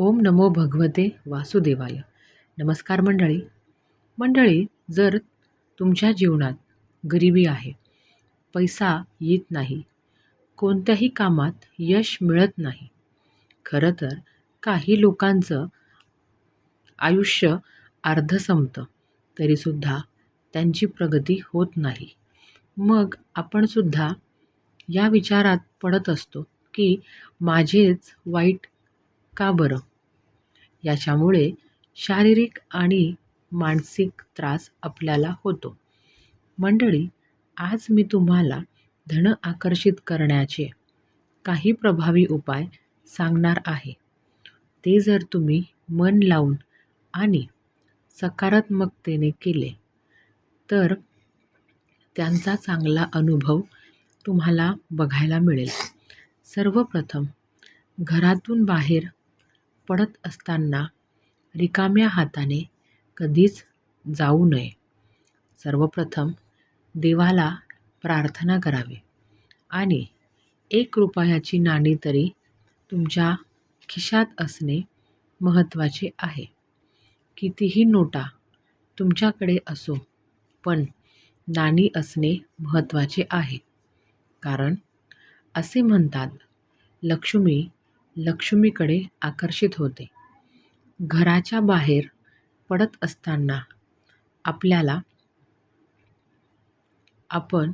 ओम नमो भगवते वासुदेवाय. नमस्कार मंडळी. मंडळी जर तुमच्या जीवनात गरिबी आहे पैसा येत नाही कोणत्याही कामात यश मिळत नाही खरं तर काही लोकांचं आयुष्य अर्ध संपतं तरीसुद्धा त्यांची प्रगती होत नाही. मग आपणसुद्धा या विचारात पडत असतो की माझेच वाईट का बरं? याच्यामुळे शारीरिक आणि मानसिक त्रास आपल्याला होतो. मंडळी आज मी तुम्हाला धन आकर्षित करण्याचे काही प्रभावी उपाय सांगणार आहे. ते जर तुम्ही मन लावून आणि सकारात्मकतेने केले तर त्यांचा चांगला अनुभव तुम्हाला बघायला मिळेल. सर्वप्रथम घरातून बाहेर पडत असताना रिकाम्या हाताने कधीच जाऊ नये. सर्वप्रथम देवाला प्रार्थना करावी आणि एक रुपयाची नाणी तरी तुमच्या खिशात असणे महत्त्वाचे आहे. कितीही नोटा तुमच्याकडे असो पण नाणी असणे महत्त्वाचे आहे. कारण असे म्हणतात लक्ष्मी लक्ष्मीकडे आकर्षित होते. घराच्या बाहेर पडत असताना आपल्याला आपण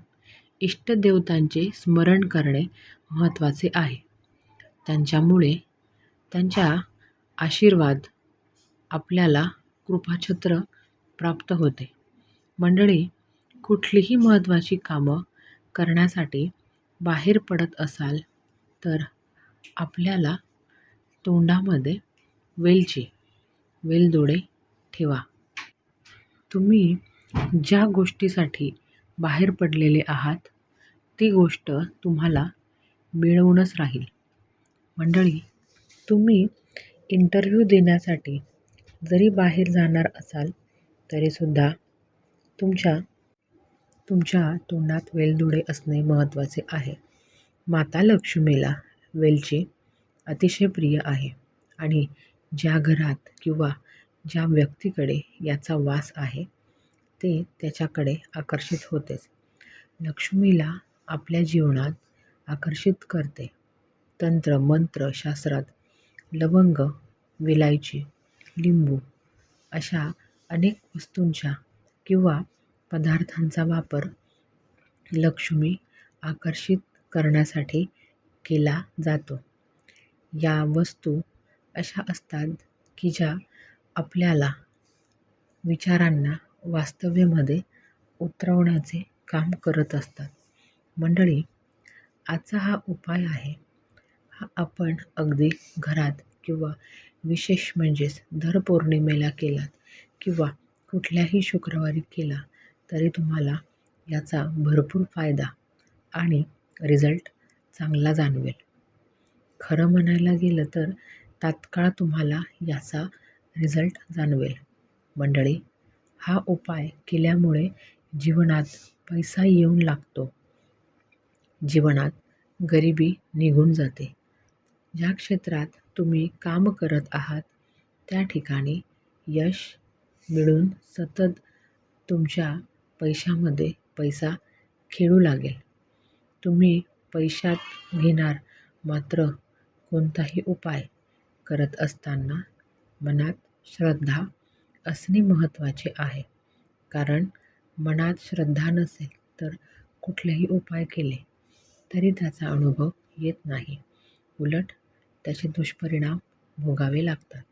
इष्टदेवतांचे स्मरण करणे महत्त्वाचे आहे. त्यांच्यामुळे त्यांच्या आशीर्वाद आपल्याला कृपाछत्र प्राप्त होते. मंडळी कुठलीही महत्त्वाची कामं करण्यासाठी बाहेर पडत असाल तर आपल्याला तोंडामध्ये वेलची वेलदोडे ठेवा. तुम्ही ज्या गोष्टीसाठी बाहेर पडलेले आहात ती गोष्ट तुम्हाला मिळवूनच राहील. मंडळी तुम्ही इंटरव्ह्यू देण्यासाठी जरी बाहेर जाणार असाल तरीसुद्धा तुमच्या तुमच्या तोंडात वेलदोडे असणे महत्त्वाचे आहे. माता लक्ष्मीला वेलची अतिशय प्रिय आहे आणि ज्या घरात किंवा ज्या व्यक्तीकडे याचा वास आहे ते त्याच्याकडे आकर्षित होतेच. लक्ष्मीला आपल्या जीवनात आकर्षित करते. तंत्र मंत्र शास्त्रात लवंग विलायची लिंबू अशा अनेक वस्तूंच्या किंवा पदार्थांचा वापर लक्ष्मी आकर्षित करण्यासाठी केला जातो. या वस्तू अशा असतात की ज्या आपल्याला विचारांना वास्तव्यामध्ये उतरवण्याचे काम करत असतात. मंडळी आजचा हा उपाय आहे. हा आपण अगदी घरात किंवा विशेष म्हणजेच दर पौर्णिमेला केलात किंवा कुठल्याही शुक्रवारी केला तरी तुम्हाला याचा भरपूर फायदा आणि रिझल्ट चांगला जाणवेल. खरं म्हणायला गेलं तर तात्काळ तुम्हाला याचा रिझल्ट जाणवेल. मंडळी हा उपाय केल्यामुळे जीवनात पैसा येऊन लागतो. जीवनात गरिबी निघून जाते. ज्या क्षेत्रात तुम्ही काम करत आहात त्या ठिकाणी यश मिळून सतत तुमच्या पैशामध्ये पैसा खेळू लागेल. तुम्ही पैशात घेणार मात्र कोणताही उपाय करत असताना मनात श्रद्धा असणे महत्त्वाचे आहे. कारण मनात श्रद्धा नसेल तर कुठलेही उपाय केले तरी त्याचा अनुभव येत नाही. उलट त्याचे दुष्परिणाम भोगावे लागतात.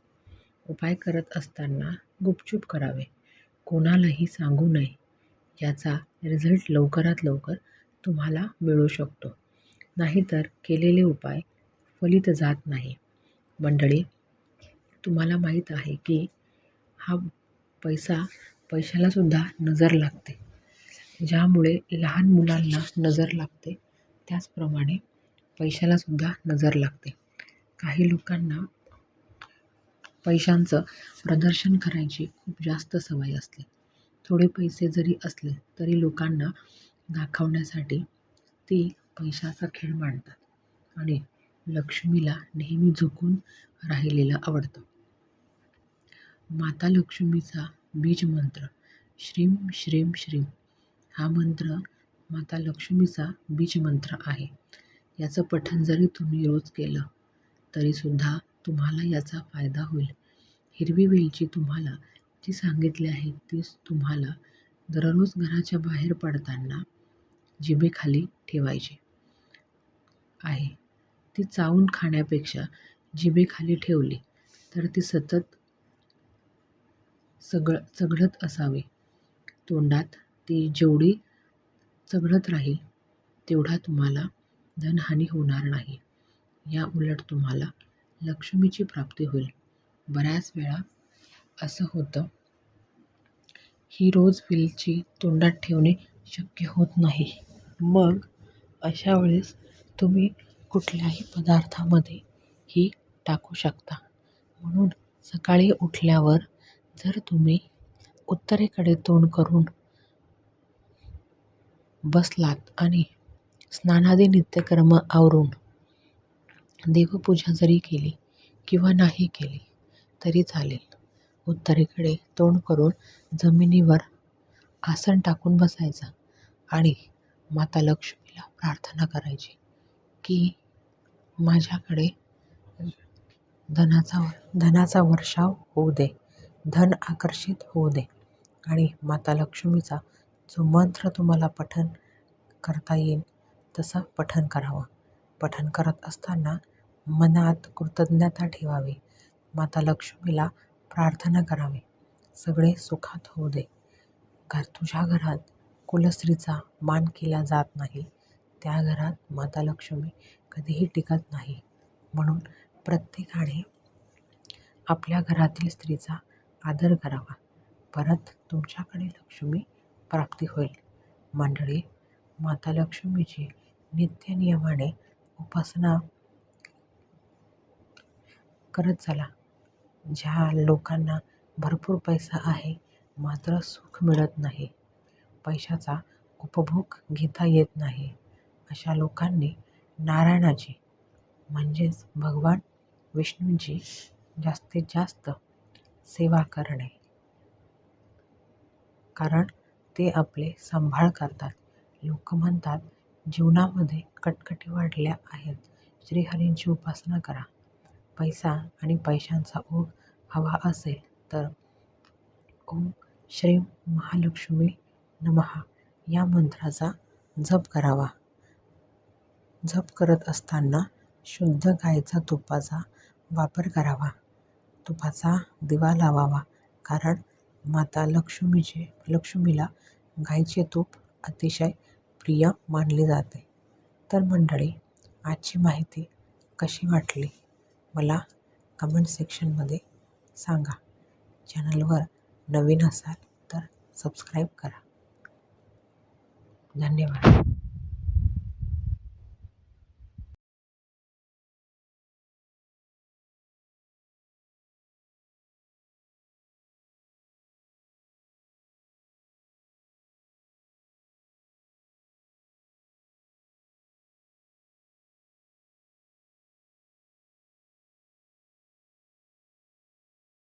उपाय करत असताना गुपचूप करावे. कोणालाही सांगू नये. याचा रिझल्ट लवकरात लवकर तुम्हाला मिळू शकतो. नाहीतर केलेले उपाय फलित जात नाही. मंडळी तुम्हाला माहीत आहे की हा पैसा पैशालासुद्धा नजर लागते. ज्यामुळे लहान मुलांना नजर लागते त्याचप्रमाणे पैशालासुद्धा नजर लागते. काही लोकांना पैशांचं प्रदर्शन करायची खूप जास्त सवय असते. थोडे पैसे जरी असले तरी लोकांना दाखवण्यासाठी ती पैशाचा खेळ मांडतात आणि लक्ष्मीला नेहमी झुकून राहिलेलं आवडतं. माता लक्ष्मीचा बीज मंत्र श्रीम श्रीम श्रीम हा मंत्र माता लक्ष्मीचा बीज मंत्र आहे. याचं पठण जरी तुम्ही रोज केलं तरीसुद्धा तुम्हाला याचा फायदा होईल. हिरवी वेलची तुम्हाला जी सांगितली आहे तीच तुम्हाला दररोज घराच्या बाहेर पडताना जिभेखाली ठेवायची. आहे. ती चावून खाण्यापेक्षा जिभेखाली ठेवली तर ती सतत सगळ चघळत असावी. तोंडात ती जेवढी चघळत राहील तेवढा तुम्हाला धनहानी होणार नाही. या उलट तुम्हाला लक्ष्मीची प्राप्ती होईल. बऱ्याच वेळा असं होतं ही रोज वेलची तोंडात ठेवणे शक्य होत नाही. मग अशा वेळेस तुम्ही कुठल्याही पदार्थामध्ये ही टाकू शकता. म्हणून सकाळी उठल्यावर जर तुम्ही उत्तरेकडे तोंड करून बसलात आणि स्नानादी नित्यकर्म आवरून देवपूजा जरी केली किंवा नाही केली तरी चालेल. उत्तरेकडे तोंड करून जमिनीवर आसन टाकून बसायचं आणि माता लक्ष्मीला प्रार्थना करायची. की माझ्याकडे धनाचा धनाचा वर्षाव होऊ दे. धन आकर्षित होऊ दे. आणि माता लक्ष्मीचा जो मंत्र तुम्हाला पठण करता येईल तसं पठण करावं. पठण करत असताना मनात कृतज्ञता ठेवावी. माता लक्ष्मीला प्रार्थना करावी. सगळे सुखात होऊ दे. घर तुझ्या घरात कुलस्त्रीचा मान केला जात नाही. त्या घरात माता लक्ष्मी कधीही टिकत नाही. म्हणून प्रत्येकाने आपल्या घरातील स्त्रीचा आदर करावा. परत तुमच्याकडे लक्ष्मी प्राप्ती होईल. मंडळी माता लक्ष्मीची नित्यनियमाने उपासना करत चला. ज्या लोकांना भरपूर पैसा आहे मात्र सुख मिळत नाही. पैशाचा उपभोग घेता येत नाही. अशा लोकांनी नारायणाची म्हणजेच भगवान विष्णूंची जास्तीत जास्त सेवा करणे. कारण ते आपले सांभाळ करतात. लोक म्हणतात जीवनामध्ये कटकटी वाढल्या आहेत. श्रीहरींची उपासना करा. पैसा आणि पैशांचा ओघ हवा असेल तर ओम श्री महालक्ष्मी नमहा या मंत्राचा जप करावा. जप करत असताना शुद्ध गायचा तुपाचा वापर करावा. तुपाचा दिवा लावावा. कारण माता लक्ष्मीचे लक्ष्मीला गायीचे तूप अतिशय प्रिय मानले जाते. तर मंडळी आजची माहिती कशी वाटली? मला कमेंट सेक्शनमध्ये सांगा. चॅनलवर नवीन असाल तर सबस्क्राईब करा. धन्यवाद.